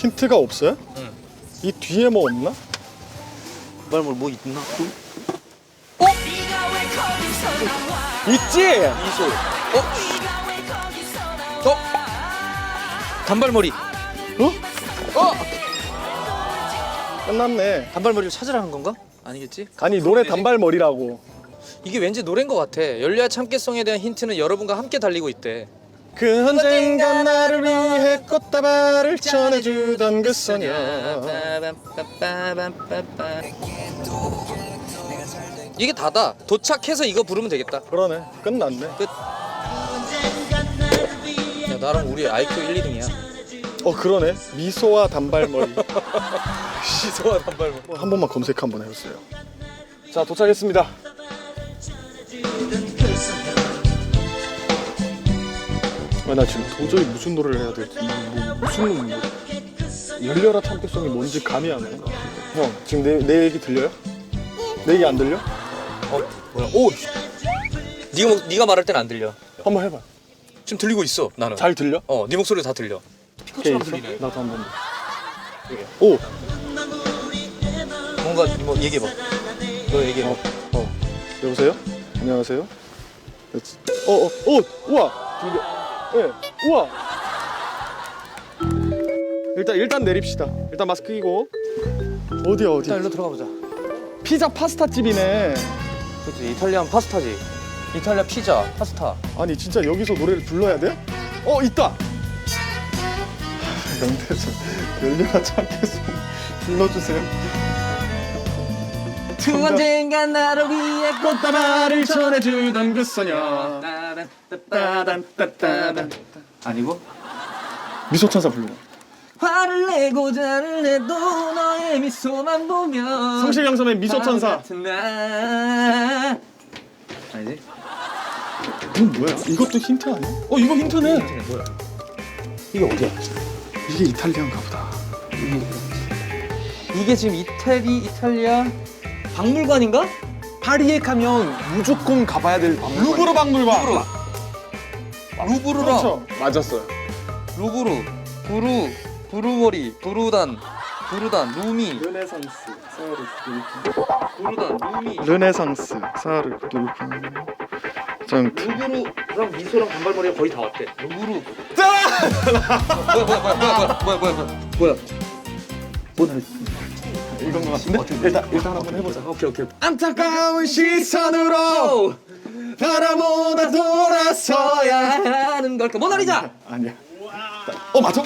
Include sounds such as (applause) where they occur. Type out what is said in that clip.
힌트가 없어요? 응. 이 뒤에 뭐 없나? 단발머리 뭐 있나? 있지. 미소. 어? 어? 단발머리. 어? 어? 끝났네. 단발머리를 찾으라는 건가? 아니겠지? 아니 노래 단발머리라고. 이게 왠지 노래인 것 같아. 열려야 참깨송에 대한 힌트는 여러분과 함께 달리고 있대. 그 언젠가 나를 꽃다발을 전해주던 그 소녀. 이게 다다. 도착해서 이거 부르면 되겠다. 그러네. 끝났네. 끝. 야 나랑 우리 IQ 1, 2등이야. 어 그러네. 미소와 단발머리. (laughs) 시소와 단발머리. 한 번만 검색 한번 해보세요. 자 도착했습니다. 아, 나 지금 도저히 무슨 노래를 해야 될지 뭐, 무슨 뭐, 열려라 참깨송이 뭔지 감이 안 와. 형 지금 내, 내 얘기 들려요? 내 얘기 안 들려? 어 뭐야? 오. 씨. 네가 목- 네가 말할 땐 안 들려. 한번 해봐. 지금 들리고 있어 나는. 잘 들려? 어, 네 목소리 다 들려. 오케이, 있어? 들리네. 나도 한번. 오, 뭔가 뭐 얘기해 봐. 너 얘기해 봐. 어, 어. 여보세요? 안녕하세요. 어, 어, 어, 우와. 이게, 예, 우와. 일단 일단 내립시다. 일단 마스크 끼고. 어디야 어디? 일단 일로 들어가 보자. 피자 파스타 집이네. 그렇지 이탈리안 파스타지. 이탈리아 피자, 파스타. 아니 진짜 여기서 노래를 불러야 돼요? 어 있다. 영대서 열려라 참겠어. 불러주세요. 그 언젠가 나를 위해 꽃다발을 전해주던 그 소녀. 따단 따단 따단 아니고 미소천사 불러. 화를 내고 자를 내도 너의 미소만 보면 성실영선의 미소천사. 같은 나 아니지? 이건 뭐야? 이것도 힌트 아니야? 어 이거 힌트네. 뭐야? 이게 어디야? 이게 이탈리아인가 보다. 이게 지금 이태리 이탈리아 박물관인가? 파리에 가면 무조건 가봐야 될 박물관. 루브르 박물관. 루브르. 루브르라 그렇죠. 맞았어요. 루브르 부루 부루머리 부루단 부루단 루미. 르네상스 사르 부루단 루미. 르네상스 사르 장 루브르랑 미소랑 단발머리가 거의 다 왔대 루브르. 뭐야 뭐야 뭐야 뭐야 뭐야 뭐야 뭐야. 뭐야 이건 것 같은데? 일단 일단 한번 해보자. 오케이 오케이 안타까운 시선으로 바라보다 돌아서야 하는 걸까 모나리자 아니야. 어 맞아?